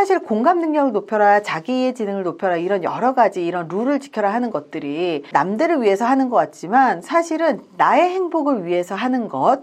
사실 공감 능력을 높여라, 자기의 지능을 높여라 이런 여러 가지 이런 룰을 지켜라 하는 것들이 남들을 위해서 하는 것 같지만 사실은 나의 행복을 위해서 하는 것.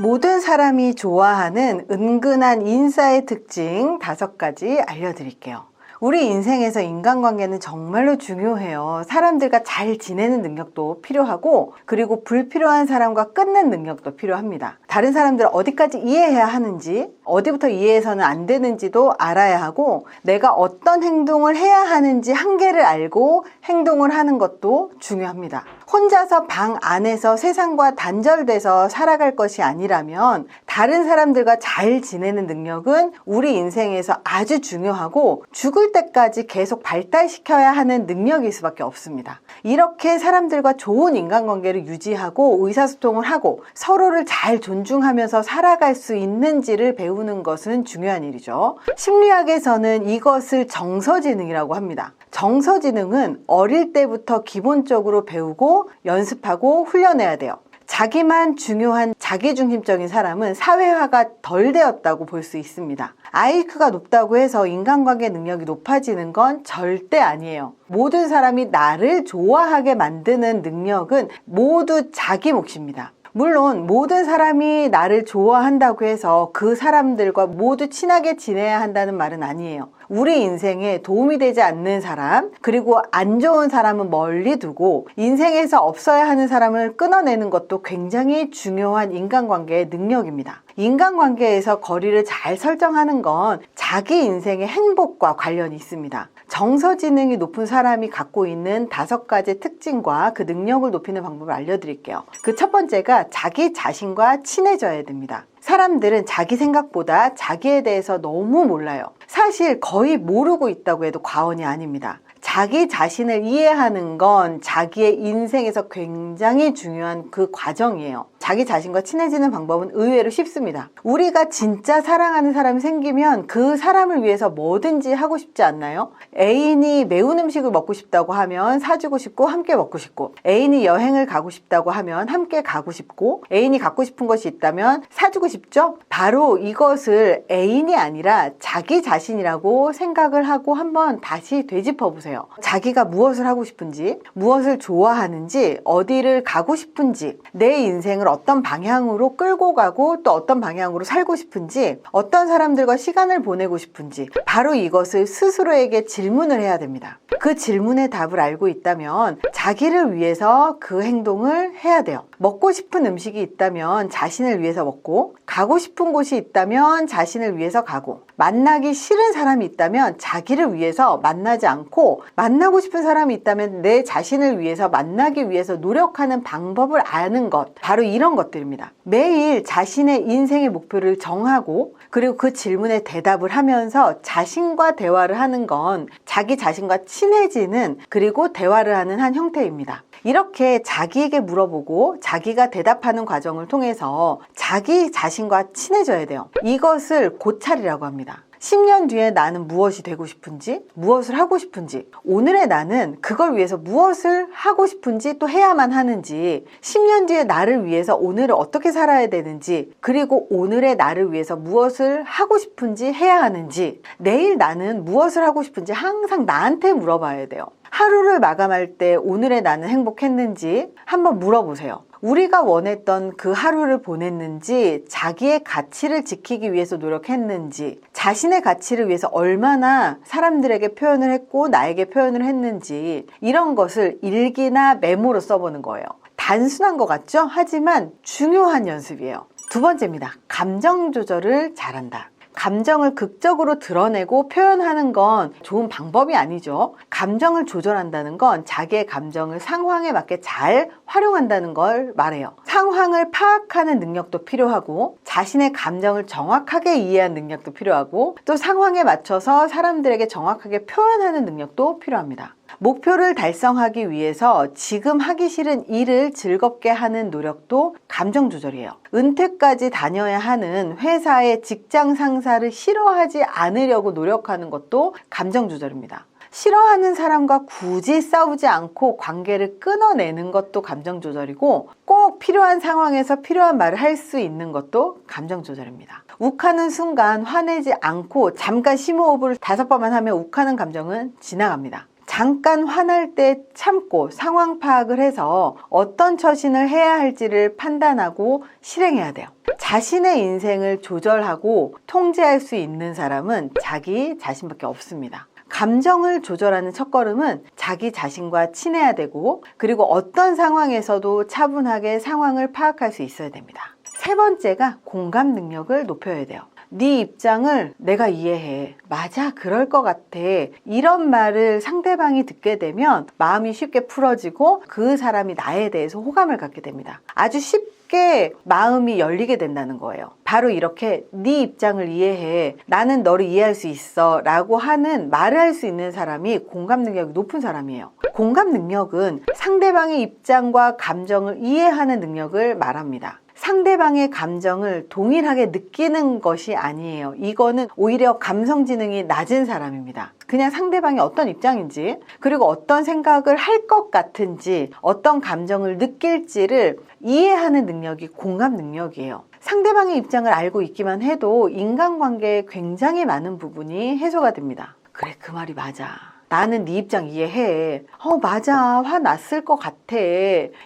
모든 사람이 좋아하는 은근한 인싸의 특징 다섯 가지 알려드릴게요. 우리 인생에서 인간관계는 정말로 중요해요. 사람들과 잘 지내는 능력도 필요하고, 그리고 불필요한 사람과 끊는 능력도 필요합니다. 다른 사람들을 어디까지 이해해야 하는지, 어디부터 이해해서는 안 되는지도 알아야 하고, 내가 어떤 행동을 해야 하는지 한계를 알고 행동을 하는 것도 중요합니다. 혼자서 방 안에서 세상과 단절돼서 살아갈 것이 아니라면 다른 사람들과 잘 지내는 능력은 우리 인생에서 아주 중요하고 죽을 때까지 계속 발달시켜야 하는 능력일 수밖에 없습니다. 이렇게 사람들과 좋은 인간관계를 유지하고 의사소통을 하고 서로를 잘 존중하 면서 살아갈 수 있는지를 배우는 것은 중요한 일이죠. 심리학에서는 이것을 정서지능이라고 합니다. 정서지능은 어릴 때부터 기본적으로 배우고 연습하고 훈련해야 돼요. 자기만 중요한 자기중심적인 사람은 사회화가 덜 되었다고 볼 수 있습니다. IQ가 높다고 해서 인간관계 능력이 높아지는 건 절대 아니에요. 모든 사람이 나를 좋아하게 만드는 능력은 모두 자기 몫입니다. 물론 모든 사람이 나를 좋아한다고 해서 그 사람들과 모두 친하게 지내야 한다는 말은 아니에요. 우리 인생에 도움이 되지 않는 사람, 그리고 안 좋은 사람은 멀리 두고 인생에서 없어야 하는 사람을 끊어내는 것도 굉장히 중요한 인간관계의 능력입니다. 인간관계에서 거리를 잘 설정하는 건 자기 인생의 행복과 관련이 있습니다. 정서 지능이 높은 사람이 갖고 있는 다섯 가지 특징과 그 능력을 높이는 방법을 알려드릴게요. 그 첫 번째가 자기 자신과 친해져야 됩니다. 사람들은 자기 생각보다 자기에 대해서 너무 몰라요. 사실 거의 모르고 있다고 해도 과언이 아닙니다. 자기 자신을 이해하는 건 자기의 인생에서 굉장히 중요한 그 과정이에요. 자기 자신과 친해지는 방법은 의외로 쉽습니다. 우리가 진짜 사랑하는 사람이 생기면 그 사람을 위해서 뭐든지 하고 싶지 않나요? 애인이 매운 음식을 먹고 싶다고 하면 사주고 싶고 함께 먹고 싶고 애인이 여행을 가고 싶다고 하면 함께 가고 싶고 애인이 갖고 싶은 것이 있다면 사주고 싶죠? 바로 이것을 애인이 아니라 자기 자신이라고 생각을 하고 한번 다시 되짚어 보세요. 자기가 무엇을 하고 싶은지, 무엇을 좋아하는지, 어디를 가고 싶은지, 내 인생을 어떤 방향으로 끌고 가고 또 어떤 방향으로 살고 싶은지, 어떤 사람들과 시간을 보내고 싶은지, 바로 이것을 스스로에게 질문을 해야 됩니다. 그 질문의 답을 알고 있다면 자기를 위해서 그 행동을 해야 돼요. 먹고 싶은 음식이 있다면 자신을 위해서 먹고, 가고 싶은 곳이 있다면 자신을 위해서 가고, 만나기 싫은 사람이 있다면 자기를 위해서 만나지 않고, 만나고 싶은 사람이 있다면 내 자신을 위해서 만나기 위해서 노력하는 방법을 아는 것. 바로 이런 것들입니다. 매일 자신의 인생의 목표를 정하고 그리고 그 질문에 대답을 하면서 자신과 대화를 하는 건 자기 자신과 친해지는 그리고 대화를 하는 한 형태입니다. 이렇게 자기에게 물어보고 자기가 대답하는 과정을 통해서 자기 자신과 친해져야 돼요. 이것을 고찰이라고 합니다. 10년 뒤에 나는 무엇이 되고 싶은지, 무엇을 하고 싶은지, 오늘의 나는 그걸 위해서 무엇을 하고 싶은지 또 해야만 하는지, 10년 뒤에 나를 위해서 오늘을 어떻게 살아야 되는지, 그리고 오늘의 나를 위해서 무엇을 하고 싶은지 해야 하는지, 내일 나는 무엇을 하고 싶은지 항상 나한테 물어봐야 돼요. 하루를 마감할 때 오늘의 나는 행복했는지 한번 물어보세요. 우리가 원했던 그 하루를 보냈는지, 자기의 가치를 지키기 위해서 노력했는지, 자신의 가치를 위해서 얼마나 사람들에게 표현을 했고, 나에게 표현을 했는지, 이런 것을 일기나 메모로 써보는 거예요. 단순한 것 같죠? 하지만 중요한 연습이에요. 두 번째입니다. 감정 조절을 잘한다. 감정을 극적으로 드러내고 표현하는 건 좋은 방법이 아니죠. 감정을 조절한다는 건 자기의 감정을 상황에 맞게 잘 활용한다는 걸 말해요. 상황을 파악하는 능력도 필요하고 자신의 감정을 정확하게 이해한 능력도 필요하고 또 상황에 맞춰서 사람들에게 정확하게 표현하는 능력도 필요합니다. 목표를 달성하기 위해서 지금 하기 싫은 일을 즐겁게 하는 노력도 감정 조절이에요. 은퇴까지 다녀야 하는 회사의 직장 상사를 싫어하지 않으려고 노력하는 것도 감정 조절입니다. 싫어하는 사람과 굳이 싸우지 않고 관계를 끊어내는 것도 감정 조절이고 꼭꼭 필요한 상황에서 필요한 말을 할 수 있는 것도 감정 조절입니다. 욱하는 순간 화내지 않고 잠깐 심호흡을 다섯 번만 하면 욱하는 감정은 지나갑니다. 잠깐 화날 때 참고 상황 파악을 해서 어떤 처신을 해야 할지를 판단하고 실행해야 돼요. 자신의 인생을 조절하고 통제할 수 있는 사람은 자기 자신밖에 없습니다. 감정을 조절하는 첫걸음은 자기 자신과 친해야 되고 그리고 어떤 상황에서도 차분하게 상황을 파악할 수 있어야 됩니다. 세 번째가 공감 능력을 높여야 돼요. 네 입장을 내가 이해해. 맞아, 그럴 것 같아. 이런 말을 상대방이 듣게 되면 마음이 쉽게 풀어지고 그 사람이 나에 대해서 호감을 갖게 됩니다. 아주 쉽게 마음이 열리게 된다는 거예요. 바로 이렇게 네 입장을 이해해. 나는 너를 이해할 수 있어. 라고 하는 말을 할 수 있는 사람이 공감 능력이 높은 사람이에요. 공감 능력은 상대방의 입장과 감정을 이해하는 능력을 말합니다. 상대방의 감정을 동일하게 느끼는 것이 아니에요. 이거는 오히려 감성 지능이 낮은 사람입니다. 그냥 상대방이 어떤 입장인지, 그리고 어떤 생각을 할 것 같은지, 어떤 감정을 느낄지를 이해하는 능력이 공감 능력이에요. 상대방의 입장을 알고 있기만 해도 인간관계에 굉장히 많은 부분이 해소가 됩니다. 그래, 그 말이 맞아. 나는 네 입장 이해해. 어, 맞아. 화 났을 것 같아.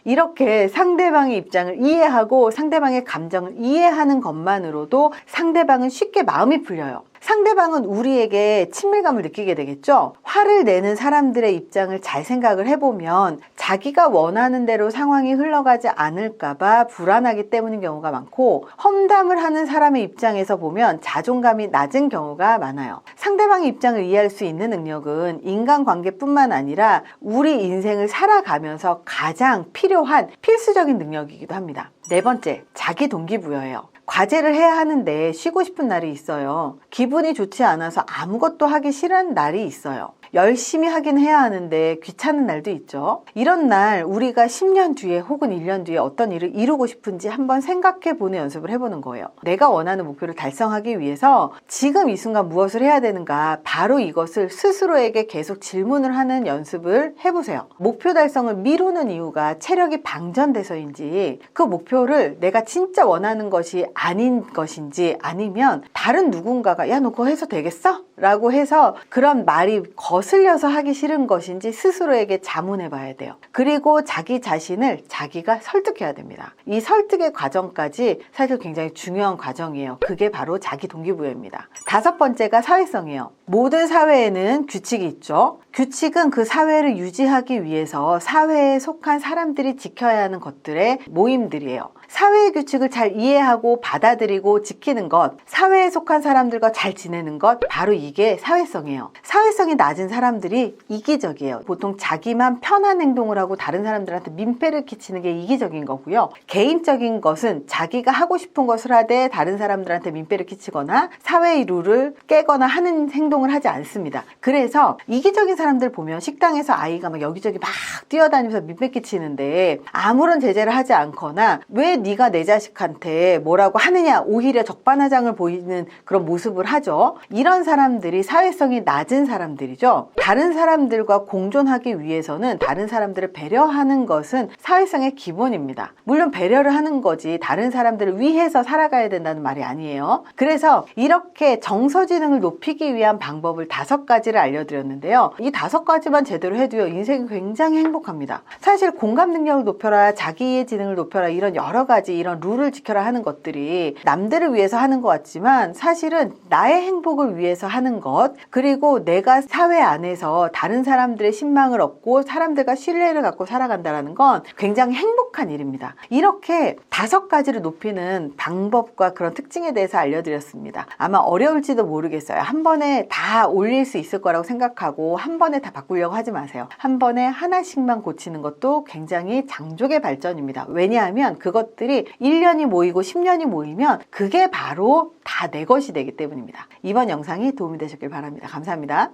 이렇게 상대방의 입장을 이해하고 상대방의 감정을 이해하는 것만으로도 상대방은 쉽게 마음이 풀려요. 상대방은 우리에게 친밀감을 느끼게 되겠죠? 화를 내는 사람들의 입장을 잘 생각을 해보면 자기가 원하는 대로 상황이 흘러가지 않을까봐 불안하기 때문인 경우가 많고 험담을 하는 사람의 입장에서 보면 자존감이 낮은 경우가 많아요. 상대방의 입장을 이해할 수 있는 능력은 인간관계뿐만 아니라 우리 인생을 살아가면서 가장 필요한 필수적인 능력이기도 합니다. 네 번째, 자기 동기부여예요. 과제를 해야 하는데 쉬고 싶은 날이 있어요. 기분이 좋지 않아서 아무것도 하기 싫은 날이 있어요. 열심히 하긴 해야 하는데 귀찮은 날도 있죠. 이런 날 우리가 10년 뒤에 혹은 1년 뒤에 어떤 일을 이루고 싶은지 한번 생각해 보는 연습을 해보는 거예요. 내가 원하는 목표를 달성하기 위해서 지금 이 순간 무엇을 해야 되는가 바로 이것을 스스로에게 계속 질문을 하는 연습을 해보세요. 목표 달성을 미루는 이유가 체력이 방전돼서인지 그 목표를 내가 진짜 원하는 것이 아닌 것인지 아니면 다른 누군가가 야 너 그거 해서 되겠어? 라고 해서 그런 말이 거슬려서 하기 싫은 것인지 스스로에게 자문해 봐야 돼요. 그리고 자기 자신을 자기가 설득해야 됩니다. 이 설득의 과정까지 사실 굉장히 중요한 과정이에요. 그게 바로 자기 동기부여입니다. 다섯 번째가 사회성이에요. 모든 사회에는 규칙이 있죠. 규칙은 그 사회를 유지하기 위해서 사회에 속한 사람들이 지켜야 하는 것들의 모임들이에요. 사회의 규칙을 잘 이해하고 받아들이고 지키는 것, 사회에 속한 사람들과 잘 지내는 것, 바로 이게 사회성이에요. 사회성이 낮은 사람들이 이기적이에요. 보통 자기만 편한 행동을 하고 다른 사람들한테 민폐를 끼치는 게 이기적인 거고요. 개인적인 것은 자기가 하고 싶은 것을 하되 다른 사람들한테 민폐를 끼치거나 사회의 룰을 깨거나 하는 행동을 하지 않습니다. 그래서 이기적인 사람들 보면 식당에서 아이가 막 여기저기 막 뛰어다니면서 민폐 끼치는데 아무런 제재를 하지 않거나 왜 네가 내 자식한테 뭐라고 하느냐 오히려 적반하장을 보이는 그런 모습을 하죠. 이런 사람들이 사회성이 낮은 사람들이죠. 다른 사람들과 공존하기 위해서는 다른 사람들을 배려하는 것은 사회성의 기본입니다. 물론 배려를 하는 거지 다른 사람들을 위해서 살아가야 된다는 말이 아니에요. 그래서 이렇게 정서지능을 높이기 위한 방법을 다섯 가지를 알려드렸는데요. 이 다섯 가지만 제대로 해도요 인생이 굉장히 행복합니다. 사실 공감 능력을 높여라, 자기의 지능을 높여라 이런 여러 가지 이런 룰을 지켜라 하는 것들이 남들을 위해서 하는 것 같지만 사실은 나의 행복을 위해서 하는 것 그리고 내가 사회 안에서 다른 사람들의 신망을 얻고 사람들과 신뢰를 갖고 살아간다는 건 굉장히 행복한 일입니다. 이렇게 다섯 가지를 높이는 방법과 그런 특징에 대해서 알려드렸습니다. 아마 어려울지도 모르겠어요. 한 번에 다 올릴 수 있을 거라고 생각하고 한 번에 다 바꾸려고 하지 마세요. 한 번에 하나씩만 고치는 것도 굉장히 장족의 발전입니다. 왜냐하면 그것들이 1년이 모이고 10년이 모이면 그게 바로 다 내 것이 되기 때문입니다. 이번 영상이 도움이 되셨길 바랍니다. 감사합니다.